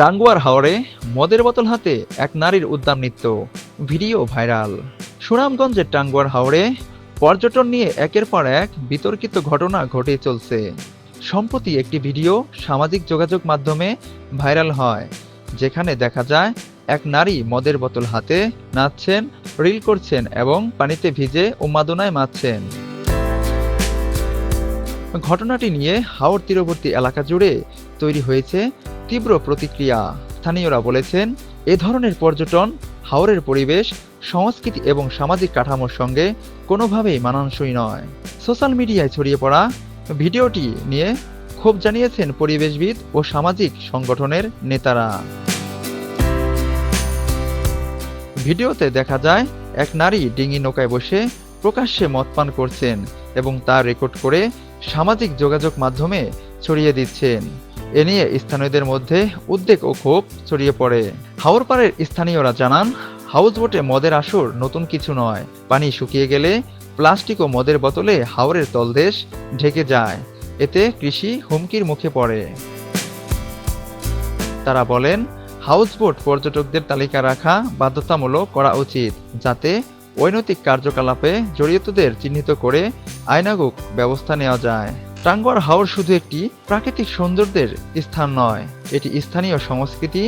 টাঙ্গুয়ার হাওরে মদের বোতল হাতে এক নারীর উদ্দাম নৃত্য, ভিডিও ভাইরাল। সুনামগঞ্জের টাঙ্গুয়ার হাওরে পর্যটন নিয়ে একের পর এক বিতর্কিত ঘটনা ঘটে চলছে। সম্প্রতি একটি ভিডিও সামাজিক যোগাযোগ মাধ্যমে ভাইরাল হয়, যেখানে দেখা যায় এক নারী মদের বোতল হাতে নাচছেন, রিল করছেন এবং পানিতে ভিজে উন্মাদনায় মাতছেন ঘটনাটি নিয়ে হাওর তীরবর্তী এলাকা জুড়ে তৈরি হয়েছে তীব্র প্রতিক্রিয়া। স্থানীয়রা বলেছেন, এ ধরনের পর্যটন, হাওরের পরিবেশ, সংস্কৃতি এবং সামাজিক কাঠামোর সঙ্গে কোনোভাবেই মানানসই নয়। সোশ্যাল মিডিয়ায় ছড়িয়ে পড়া ভিডিওটি নিয়ে ক্ষোভ জানিয়েছেন পরিবেশবিদ ও সামাজিক সংগঠনের নেতারা। ভিডিওতে দেখা যায়, এক নারী ডিঙি নৌকায় বসে প্রকাশ্যে মদ পান করছেন এবং তা রেকর্ড করে সামাজিক যোগাযোগ মাধ্যমে ছড়িয়ে দিচ্ছেন। এ নিয়ে স্থানীয়দের মধ্যে উদ্বেগ ও ক্ষোভ ছড়িয়ে পড়ে। হাওরপাড়ের স্থানীয়রা জানান হাউসবোটে মদের আসর নতুন কিছু নয়। পানি শুকিয়ে গেলে প্লাস্টিক ও মদের বোতলে হাওরের তলদেশ ঢেকে যায়। এতে কৃষি হুমকির মুখে পড়ে। তারা বলেন হাউসবোট পর্যটকদের তালিকা রাখা বাধ্যতামূলক করা উচিত, যাতে অনৈতিক কার্যকলাপে জড়িতদের চিহ্নিত করে আইনানুগ ব্যবস্থা নেওয়া যায়। টাঙ্গুয়ার হাওর শুধু একটি প্রাকৃতিক সৌন্দর্যের স্থান নয়, এটি স্থানীয় সংস্কৃতি,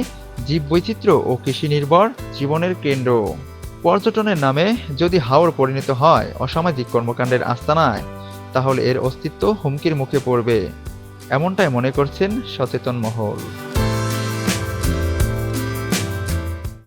জীববৈচিত্র্য ও কৃষি নির্ভর জীবনের কেন্দ্র। পর্যটনের নামে যদি হাওর পরিণত হয় অসামাজিক কর্মকাণ্ডের আস্তানায়, তাহলে এর অস্তিত্ব হুমকির মুখে পড়বে, এমনটাই মনে করছেন সচেতন মহল।